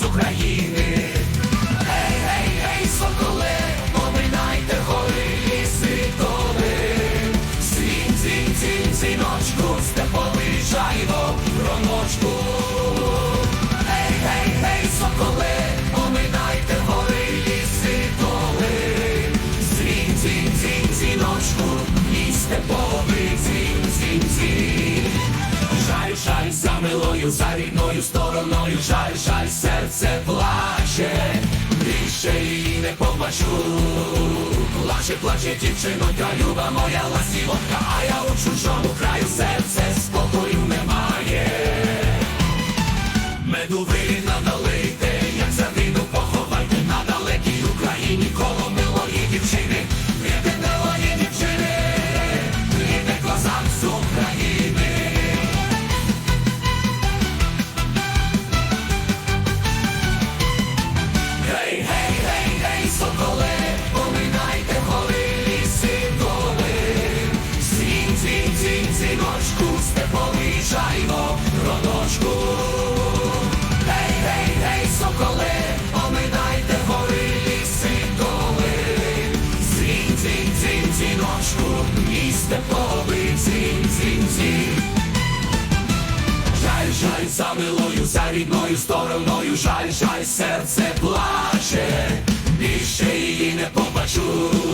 з України. Гей, гей, гей, соколи, поминайте гори ліси доли. Сінь, цінь, цінь, ціночку, степовий жайво, промочку. Гей, гей, гей, соколи, поминайте гори ліси доли. Сінь, цінь, цінь, ціночку, і степовий за рідною стороною, жаль, жаль, серце плаче, більше її не побачу. Плаче, плаче дівчинонька, люба моя ласівонька, а я у чужому краю серце спокою немає. Меду ви надалите, степовий дзвін, дзвін, дзвін. Жаль, жаль, за милою, за рідною стороною, жаль, жаль, серце плаче, більше її не побачу.